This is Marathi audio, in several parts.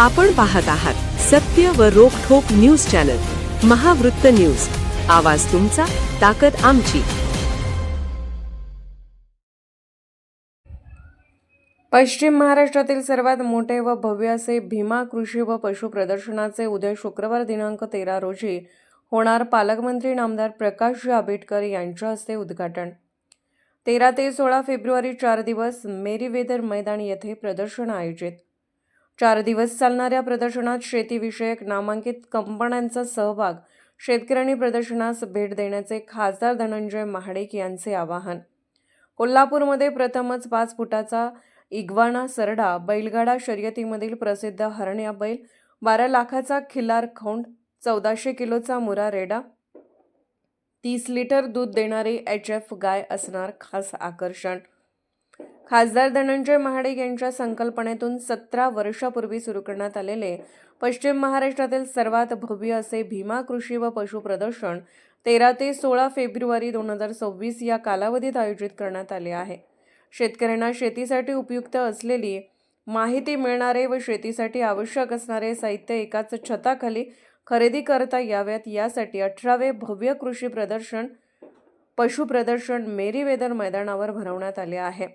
आपण पाहत आहात सत्य व रोखोक न्यूज चॅनल महावृत्त न्यूज. आवाज तुमचा ताकद आमची. पश्चिम महाराष्ट्रातील सर्वात मोठे व भव्य असे भीमा कृषी व पशु प्रदर्शनाचे उद्या शुक्रवार दिनांक तेरा रोजी होणार पालकमंत्री नामदार प्रकाश आंबेडकर यांच्या हस्ते उद्घाटन. तेरा ते सोळा फेब्रुवारी चार दिवस मेरीवेदर मैदान येथे प्रदर्शन आयोजित. चार दिवस चालणाऱ्या प्रदर्शनात शेतीविषयक नामांकित कंपन्यांचा सहभाग शेतकऱ्यांनी प्रदर्शनास भेट देण्याचे खासदार धनंजय महाडिक यांचे आवाहन. कोल्हापूरमध्ये प्रथमच पाच फुटाचा इग्वाना सरडा बैलगाडा शर्यतीमधील प्रसिद्ध हरण्या बैल बारा लाखाचा खिलार खौंड चौदाशे किलोचा मुरा रेडा तीस लिटर दूध देणारी एच एफ गाय असणार खास आकर्षण. खासदार धनंजय महाडिक यांच्या संकल्पनेतून सतरा वर्षापूर्वी सुरू करण्यात आलेले पश्चिम महाराष्ट्रातील सर्वात भव्य असे भीमा कृषी व पशु प्रदर्शन तेरा ते सोळा फेब्रुवारी दोन हजार सव्वीस या कालावधीत आयोजित करण्यात आले आहे. शेतकऱ्यांना शेतीसाठी उपयुक्त असलेली माहिती मिळणारे व शेतीसाठी आवश्यक असणारे साहित्य एकाच छताखाली खरेदी करता याव्यात यासाठी अठरावे भव्य कृषी प्रदर्शन पशु प्रदर्शन मेरीवेदर मैदानावर भरवण्यात आले आहे.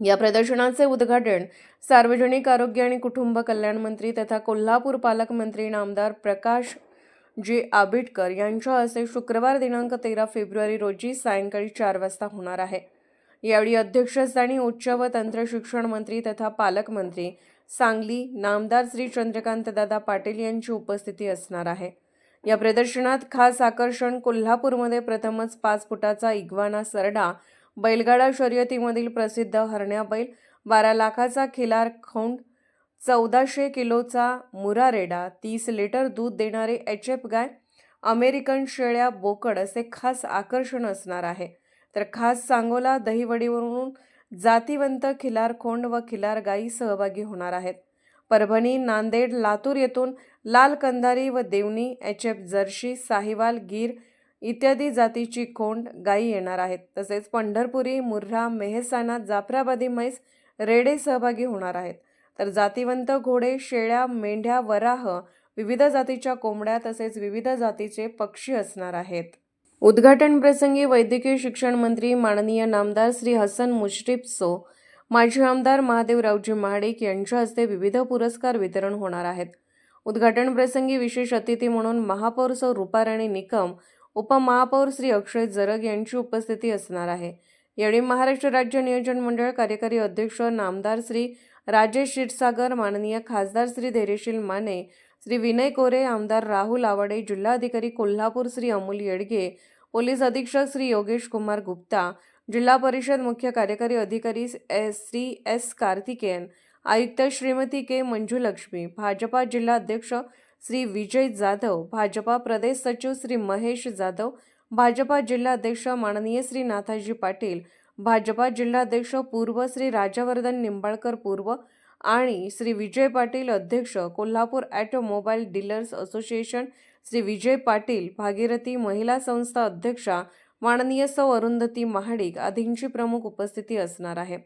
या प्रदर्शनाचे उद्घाटन सार्वजनिक आरोग्य आणि कुटुंब कल्याण मंत्री तथा कोल्हापूर पालकमंत्री नामदार प्रकाश जी आबिटकर यांच्या हस्ते शुक्रवार दिनांक तेरा फेब्रुवारी रोजी सायंकाळी चार वाजता होणार आहे. यावेळी अध्यक्षस्थानी उच्च व तंत्र शिक्षण मंत्री तथा पालकमंत्री सांगली नामदार श्री चंद्रकांतदादा पाटील यांची उपस्थिती असणार आहे. या प्रदर्शनात खास आकर्षण कोल्हापूरमध्ये प्रथमच पाच फुटाचा इग्वाना सरडा बैलगाडा शर्यतीमधील प्रसिद्ध हरण्या बैल बारा लाखाचा खिलार खौंड चौदाशे किलोचा मुरारेडा तीस लिटर दूध देणारे एच एफ गाय अमेरिकन शेळ्या बोकड असे खास आकर्षण असणार आहे. तर खास सांगोला दहीवडीवरून जातीवंत खिलार खोंड व खिलार गायी सहभागी होणार आहेत. परभणी नांदेड लातूर येथून लाल कंधारी व Deoni H F Jersey Sahiwal Gir इत्यादी जातीची खोंड गायी येणार आहेत. तसेच पंढरपुरी मुर्रा मेहसाणा जाफराबादी म्हैस रेडे सहभागी होणार आहेत. तर जातीवंत घोडे शेळ्या मेंढ्या वराह विविध जातीच्या कोंबड्या तसेच विविध जातीचे पक्षी असणार आहेत. उद्घाटन प्रसंगी वैद्यकीय शिक्षण मंत्री माननीय नामदार श्री हसन मुश्रीफ सो माजी आमदार महादेवरावजी महाडिक यांच्या हस्ते विविध पुरस्कार वितरण होणार आहेत. उद्घाटन प्रसंगी विशेष अतिथी म्हणून महापौर सौ रुपाराणी निकम उपमहापौर श्री अक्षय जरग यांची उपस्थिती असणार आहे. यावेळी महाराष्ट्र राज्य नियोजन मंडळ कार्यकारी अध्यक्ष नामदार श्री राजेश क्षीरसागर माननीय खासदार श्री धैर्यशील माने श्री विनय कोरे आमदार राहुल आवाडे जिल्हाधिकारी कोल्हापूर श्री अमोल येडगे पोलीस अधीक्षक श्री योगेश कुमार गुप्ता जिल्हा परिषद मुख्य कार्यकारी अधिकारी एस श्री एस कार्तिकेयन आयुक्त श्रीमती के मंजुलक्ष्मी भाजपा जिल्हा अध्यक्ष श्री विजय जाधव भाजपा प्रदेश सचिव श्री महेश जाधव भाजपा जिल्हाध्यक्ष माननीय श्री नाथाजी पाटील भाजपा जिल्हाध्यक्ष पूर्व श्री राजवर्धन निंबाळकर पूर्व आणि श्री विजय पाटील अध्यक्ष Kolhapur automobile dealers association Shri Vijay Patil Bhagirathi महिला संस्था अध्यक्षा माननीय सौ अरुंधती महाडिक आदींची प्रमुख उपस्थिती असणार आहे.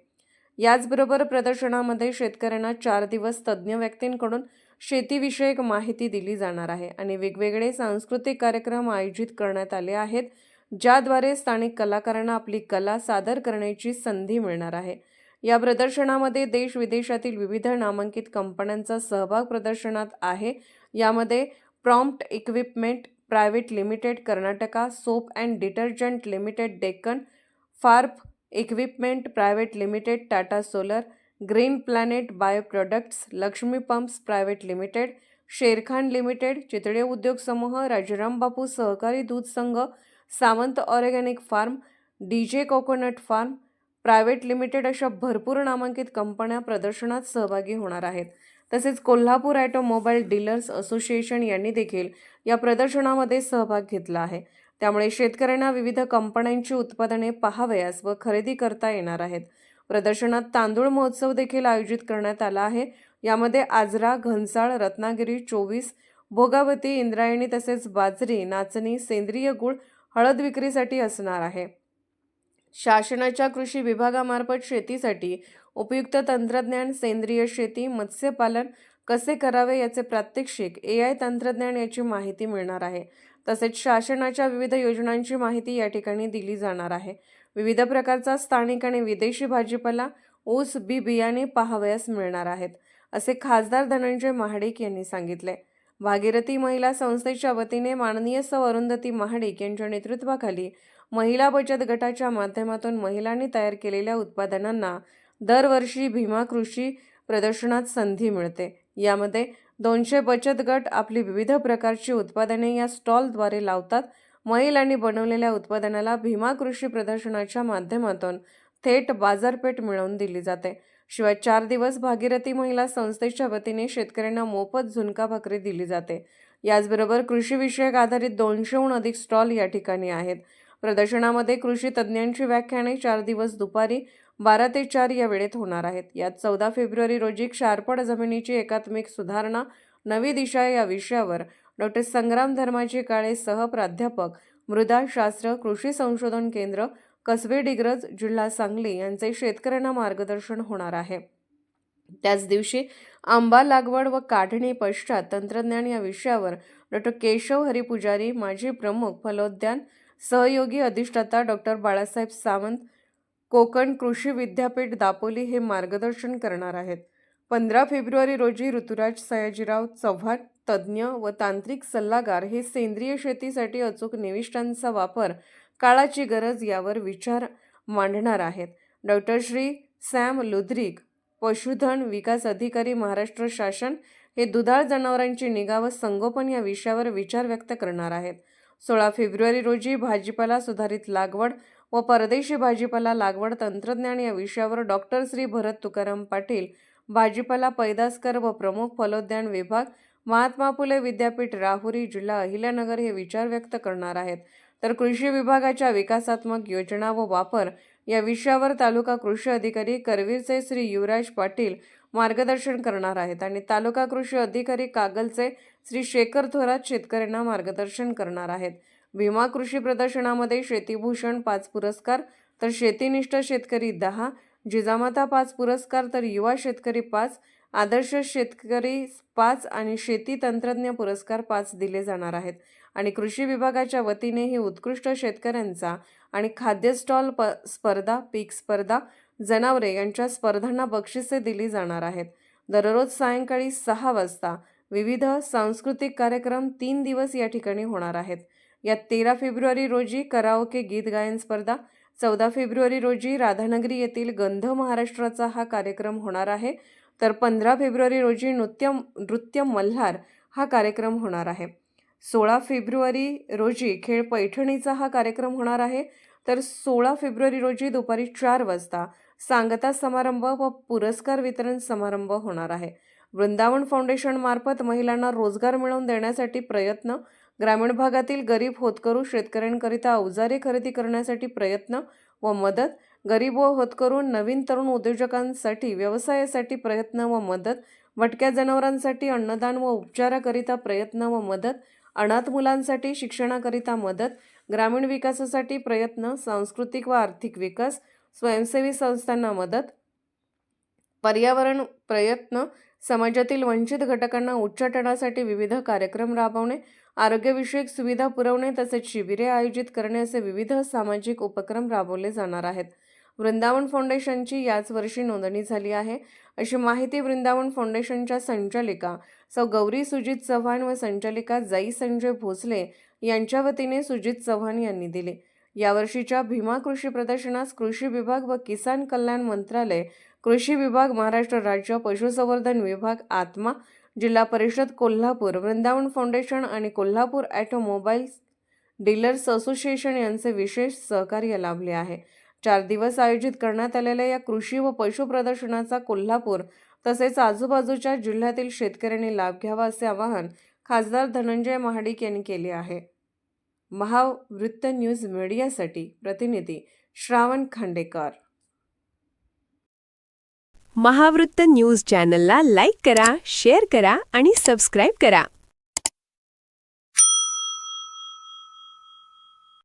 याचबरोबर प्रदर्शनामध्ये शेतकऱ्यांना चार दिवस तज्ज्ञ व्यक्तींकडून शेतीविषयक माहिती दिली जाणार आहे आणि वेगवेगळे सांस्कृतिक कार्यक्रम आयोजित करण्यात आले आहेत ज्याद्वारे स्थानिक कलाकारांना आपली कला सादर करण्याची संधी मिळणार आहे. या प्रदर्शनामध्ये देश विदेशातील विविध नामांकित कंपन्यांचा सहभाग प्रदर्शनात आहे. यामध्ये prompt equipment private limited Karnataka soap and detergent limited Deccan farm equipment private limited Tata solar green planet bio products Laxmi pumps private limited Sherkhan limited Chitale उद्योग समूह राजाराम बापू सहकारी दूध संघ Sawant organic farm D J coconut farm private limited अशा भरपूर नामांकित कंपन्या प्रदर्शनात सहभागी होणार आहेत. तसेच कोल्हापूर ॲटोमोबाईल डीलर्स असोसिएशन यांनी देखील या प्रदर्शनामध्ये सहभाग घेतला आहे. त्यामुळे शेतकऱ्यांना विविध कंपन्यांची उत्पादने पाहावयास व खरेदी करता येणार आहेत. प्रदर्शनात तांदूळ महोत्सव देखील आयोजित करण्यात आला आहे. यामध्ये आजरा घनसाळ रत्नागिरी चोवीस भोगावती इंद्रायणी तसेच बाजरी नाचणी सेंद्रिय गुळ हळद विक्रीसाठी असणार आहे. शासनाच्या कृषी विभागामार्फत शेतीसाठी उपयुक्त तंत्रज्ञान सेंद्रिय शेती मत्स्यपालन कसे करावे याचे प्रात्यक्षिक ए आय तंत्रज्ञान याची माहिती मिळणार आहे. तसेच शासनाच्या विविध योजनांची माहिती या ठिकाणी दिली जाणार आहे. विविध प्रकारचा स्थानिक आणि विदेशी भाजीपाला ऊस बी बियाणे पाहावयास मिळणार आहेत असे खासदार धनंजय महाडिक यांनी सांगितले. भागीरथी महिला संस्थेच्या वतीने माननीय सौ. अरुंधती महाडिक यांच्या नेतृत्वाखाली महिला बचत गटाच्या माध्यमातून महिलांनी तयार केलेल्या उत्पादनांना दरवर्षी भीमा कृषी प्रदर्शनात संधी मिळते. यामध्ये दोनशे बचत गट आपली विविध प्रकारची उत्पादने या स्टॉलद्वारे लावतात महिलांनी बनवलेल्या उत्पादनाला भीमा कृषी प्रदर्शनाच्या माध्यमातून थेट बाजारपेठ मिळवून दिली जाते. शिवाय चार दिवस भागीरथी महिला संस्थेच्या वतीने शेतकऱ्यांना मोफत झुणका भाकरी दिली जाते. याचबरोबर कृषीविषयक आधारित दोनशेहून अधिक स्टॉल या ठिकाणी आहेत. प्रदर्शनामध्ये कृषी तज्ज्ञांची व्याख्याने चार दिवस दुपारी बारा ते चार या वेळेत होणार आहेत. यात चौदा फेब्रुवारी रोजी क्षारपड जमिनीची एकात्मिक सुधारणा नवी दिशा या विषयावर डॉक्टर संग्राम धर्माजी काळे सहप्राध्यापक मृदाशास्त्र कृषी संशोधन केंद्र कसबे डिग्रज जिल्हा सांगली यांचे शेतकऱ्यांना मार्गदर्शन होणार आहे. त्याच दिवशी आंबा लागवड व काढणी पश्चात तंत्रज्ञान या विषयावर डॉक्टर केशव हरिपुजारी माजी प्रमुख फलोद्यान सहयोगी अधिष्ठाता डॉक्टर बाळासाहेब सावंत कोकण कृषी विद्यापीठ दापोली हे मार्गदर्शन करणार आहेत. पंधरा फेब्रुवारी रोजी ऋतुराज सयाजीराव चव्हाण तज्ज्ञ व तांत्रिक सल्लागार हे सेंद्रिय शेतीसाठी अचूक निविष्ठांचा वापर काळाची गरज यावर विचार मांडणार आहेत. डॉक्टर श्री. सॅम लुद्रिक पशुधन विकास अधिकारी महाराष्ट्र शासन हे दुधाळ जनावरांची निगा व संगोपन या विषयावर विचार व्यक्त करणार आहेत. सोळा फेब्रुवारी रोजी भाजीपाला सुधारित लागवड व परदेशी भाजीपाला लागवड तंत्रज्ञान या विषयावर डॉक्टर श्री. भरत तुकाराम पाटील भाजीपाला पैदासकर व प्रमुख फलोद्यान विभाग महात्मा फुले विद्यापीठ राहुरी जिल्हा अहिल्यानगर हे विचार व्यक्त करणार आहेत. तर कृषी विभागाच्या विकासात्मक योजना व वापर या विषयावर तालुका कृषी अधिकारी करवीरचे श्री युवराज पाटील मार्गदर्शन करणार आहेत आणि तालुका कृषी अधिकारी कागलचे श्री शेखर थोरात शेतकऱ्यांना मार्गदर्शन करणार आहेत. भीमा कृषी प्रदर्शनामध्ये शेतीभूषण पाच पुरस्कार तर शेतीनिष्ठ शेतकरी दहा जिजामाता पाच पुरस्कार तर युवा शेतकरी पाच आदर्श शेतकरी पाच आणि शेती तंत्रज्ञ पुरस्कार पाच दिले जाणार आहेत. आणि कृषी विभागाच्या वतीनेही उत्कृष्ट शेतकऱ्यांचा आणि खाद्य स्टॉल प स्पर्धा पीक स्पर्धा जनावरे यांच्या स्पर्धांना बक्षिसे दिली जाणार आहेत. दररोज सायंकाळी सहा वाजता विविध सांस्कृतिक कार्यक्रम तीन दिवस या ठिकाणी होणार आहेत. यात तेरा फेब्रुवारी रोजी कराओके गीत गायन स्पर्धा चौदा फेब्रुवारी रोजी राधानगरी येथील गंध महाराष्ट्राचा हा कार्यक्रम होणार आहे. तर पंधरा फेब्रुवारी रोजी नृत्य नृत्य मल्हार हा कार्यक्रम होणार आहे. सोळा फेब्रुवारी रोजी खेळ पैठणीचा हा कार्यक्रम होणार आहे. तर सोळा फेब्रुवारी रोजी दुपारी चार वाजता सांगता समारंभ व पुरस्कार वितरण समारंभ होणार आहे. वृंदावन फाउंडेशन मार्फत महिलांना रोजगार मिळवून देण्यासाठी प्रयत्न ग्रामीण भागातील गरीब होतकरू शेतकऱ्यांकरिता अवजारे खरेदी करण्यासाठी प्रयत्न व मदत गरीब व होतकरू नवीन तरुण उद्योजकांसाठी व्यवसायासाठी प्रयत्न व मदत भटक्या जनावरांसाठी अन्नदान व उपचाराकरिता प्रयत्न व मदत अनाथ मुलांसाठी शिक्षणाकरिता मदत ग्रामीण विकासासाठी प्रयत्न सांस्कृतिक व आर्थिक विकास स्वयंसेवी संस्थांना मदत पर्यावरण प्रयत्न समाजातील वंचित घटकांना उच्चाटनासाठी विविध कार्यक्रम राबवणे आरोग्यविषयक सुविधा पुरवणे तसेच शिबिरे आयोजित करणे असे विविध सामाजिक उपक्रम राबवले जाणार आहेत. वृंदावन फाउंडेशनची याच वर्षी नोंदणी झाली आहे. अशी माहिती वृंदावन फाउंडेशनच्या संचालिका सौ गौरी सुजित चव्हाण व संचालिका जाई संजय भोसले यांच्या वतीने सुजित चव्हाण यांनी दिली. यावर्षीच्या भीमा कृषी प्रदर्शनास कृषी विभाग व किसान कल्याण मंत्रालय कृषी विभाग महाराष्ट्र राज्य पशुसंवर्धन विभाग आत्मा जिल्हा परिषद कोल्हापूर वृंदावन फाउंडेशन आणि कोल्हापूर ॲटोमोबाईल्स डीलर्स असोसिएशन यांचे विशेष सहकार्य लाभले आहे. चार दिवस आयोजित करण्यात आलेल्या या कृषी व पशु प्रदर्शनाचा कोल्हापूर तसेच आजूबाजूच्या जिल्ह्यातील शेतकऱ्यांनी लाभ घ्यावा असे आवाहन खासदार धनंजय महाडिक यांनी केले आहे. महावृत्त न्यूज मीडियासाठी प्रतिनिधी श्रावण खांडेकर. महावृत्त न्यूज चॅनलला लाईक करा शेअर करा आणि सबस्क्राईब करा.